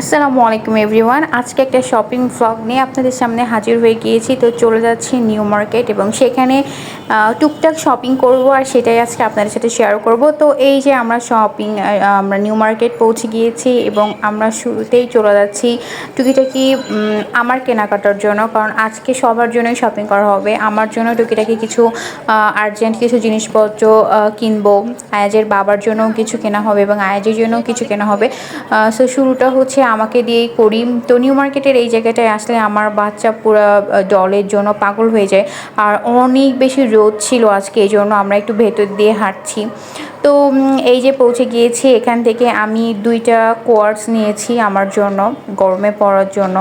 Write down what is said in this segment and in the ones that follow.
আসসালামু আলাইকুম এভরিওয়ান। আজকে একটা শপিং ভ্লগ নিয়ে আপনাদের সামনে হাজির হয়ে গিয়েছি। তো চলে যাচ্ছি নিউ মার্কেট এবং সেখানে টুকটাক শপিং করব আর সেটাই আজকে আপনাদের সাথে শেয়ার করব। তো এই যে আমরা শপিং আমরা নিউ মার্কেট পৌঁছে গিয়েছি এবং আমরা শুরুতেই চলে যাচ্ছি টুকিটাকি আমার কেনাকাটার জন্য। কারণ আজকে সবার জন্যই শপিং করা হবে। আমার জন্য টুকিটাকি কিছু আর্জেন্ট কিছু জিনিসপত্র কিনবো। আয়াজের বাবার জন্য কিছু কেনা হবে এবং আয়াজের জন্য কিছু কেনা হবে। সো শুরুটা হচ্ছে আমাকে দিয়েই করি। তো নিউ মার্কেটের এই জায়গাটায় আসলে আমার বাচ্চা পুরো জলের জন্য পাগল হয়ে যায়। আর অনেক বেশি রোদ ছিল আজকে, এই জন্য আমরা একটু ভেতর দিয়ে হাঁটছি। তো এই যে পৌঁছে গিয়েছি, এখান থেকে আমি দুইটা কোয়ার্স নিয়েছি আমার জন্য, গরমে পড়ার জন্য।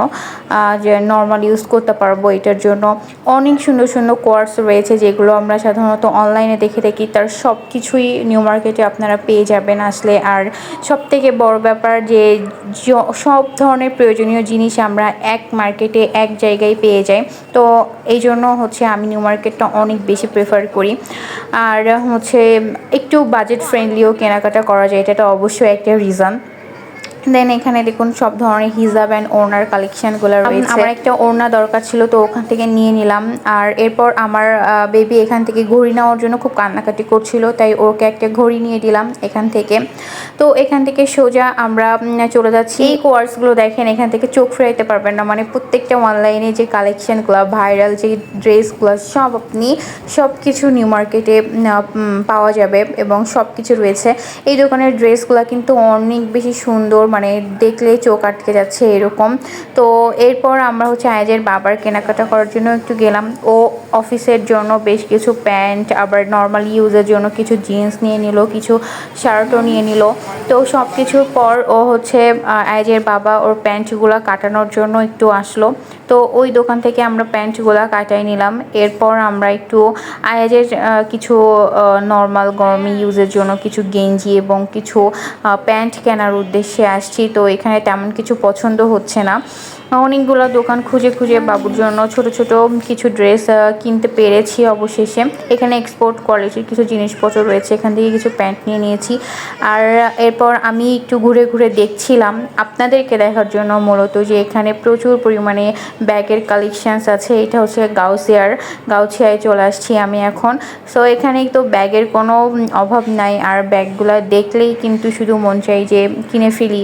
যে নর্মাল ইউজ করতে পারব এটার জন্য। অনেক সুন্দর সুন্দর কোয়ার্স রয়েছে, যেগুলো আমরা সাধারণত অনলাইনে দেখে থাকি। তার সব কিছুই নিউ মার্কেটে আপনারা পেয়ে যাবেন আসলে। আর সব থেকে বড় ব্যাপার যে সব ধরনের প্রয়োজনীয় জিনিস আমরা এক মার্কেটে এক জায়গায় পেয়ে যাই। তো, এই জন্য হচ্ছে আমি নিউ মার্কেটটা অনেক বেশি প্রেফার করি। আর হচ্ছে, একটু বাজেট ফ্রেন্ডলিও কেনাকাটা করা যায় এটা অবশ্যই একটা রিজন দেন এখানে দেখুন সব ধরনের হিজাব অ্যান্ড ওড়নার কালেকশনগুলো রয়েছে। আমার একটা ওড়না দরকার ছিল তো ওখান থেকে নিয়ে নিলাম। আর এরপর আমার বেবি এখান থেকে ঘড়ি নেওয়ার জন্য খুব কান্নাকাটি করছিল তাই ওকে একটা ঘড়ি নিয়ে দিলাম এখান থেকে। তো এখান থেকে সোজা আমরা চলে যাচ্ছি। এই কোয়ার্সগুলো দেখেন এখান থেকে চোখ ফেরাইতে পারবেন না। মানে প্রত্যেকটা অনলাইনে যে কালেকশনগুলো ভাইরাল যে ড্রেসগুলো সব আপনি সব কিছু নিউ মার্কেটে পাওয়া যাবে এবং সব কিছু রয়েছে। এই দোকানের ড্রেসগুলো কিন্তু অনেক বেশি সুন্দর মানে দেখলে চোখ আটকে যাচ্ছে এরকম। তো এরপর আমরা হচ্ছে আয়াজের বাবার কেনাকাটা করার জন্য একটু গেলাম। ও অফিসের জন্য বেশ কিছু প্যান্ট, আবার নর্মাল ইউজের জন্য কিছু জিন্স নিয়ে নিল, কিছু শার্টও নিয়ে নিল। তো সব কিছুর পর ও হচ্ছে আয়াজের বাবা ওর প্যান্টগুলো কাটানোর জন্য একটু আসলো। তো ওই দোকান থেকে আমরা প্যান্টগুলো কাটাই নিলাম। এরপর আমরা একটু আয়াজের কিছু নর্মাল গরমে ইউজের জন্য কিছু গেঞ্জি এবং কিছু প্যান্ট কেনার উদ্দেশ্যে আসছি, তো এখানে তেমন কিছু পছন্দ হচ্ছে না। অনেকগুলো দোকান খুঁজে খুঁজে বাবুর জন্য ছোট ছোট কিছু ড্রেস কিনতে পেরেছি অবশেষে। এখানে এক্সপোর্ট কোয়ালিটির কিছু জিনিসপত্র রয়েছে, এখান থেকে কিছু প্যান্ট নিয়ে নিয়েছি। আর এরপর আমি একটু ঘুরে ঘুরে দেখছিলাম আপনাদেরকে দেখার জন্য মূলত যে এখানে প্রচুর পরিমাণে ব্যাগের কালেকশানস আছে। এটা হচ্ছে গাউসিয়ার গাউছিয়ায় চলে আসছি আমি এখন। সো এখানে তো ব্যাগের কোনো অভাব নাই। আর ব্যাগগুলো দেখলেই কিন্তু শুধু মন চাই যে কিনে ফেলি।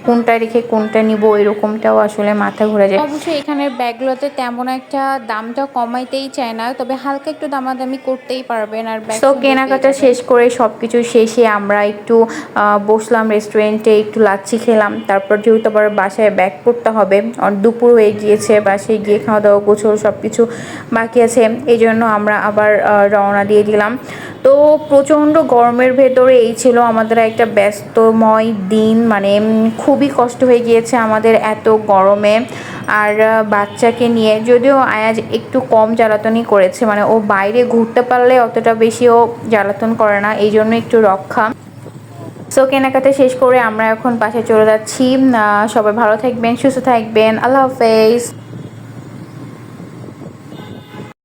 কোনটা রেখে কোনটা নিব এরকমটাও আসলে মাথা ঘুরে যায়। অবশ্যই এখানের ব্যাগগুলোতে তেমন একটা দামটা কমাইতেই চায় না তবে হালকা একটু দামাদামি করতেই পারবেন আর ব্যাগ তো কেনাকাটা শেষ করে সব কিছু শেষে আমরা একটু বসলাম রেস্টুরেন্টে একটু লাচ্ছি খেলাম। তারপর যেহেতু আবার বাসায় ব্যাগ করতে হবে আর দুপুর হয়ে গিয়েছে বাসায় গিয়ে খাওয়া দাওয়া গোছল সব কিছু বাকি আছে এই জন্য আমরা আবার রওনা দিয়ে দিলাম। তো প্রচণ্ড গরমের ভেতরে এই ছিল আমাদের একটা ব্যস্তময় দিন মানে উম, খুবই কষ্ট হয়ে গিয়েছে আমাদের এত গরমে। আর বাচ্চাকে নিয়ে যদিও আয়াজ একটু কম জ্বালাতনই করেছে মানে ও বাইরে ঘুরতে পারলে অতটা বেশি ও জ্বালাতন করে না এই জন্য একটু রক্ষা। সো কেনাকাটা শেষ করে আমরা এখন বাসায় চলে যাচ্ছি। সবাই ভালো থাকবেন, সুস্থ থাকবেন। আল্লাহ হাফেজ।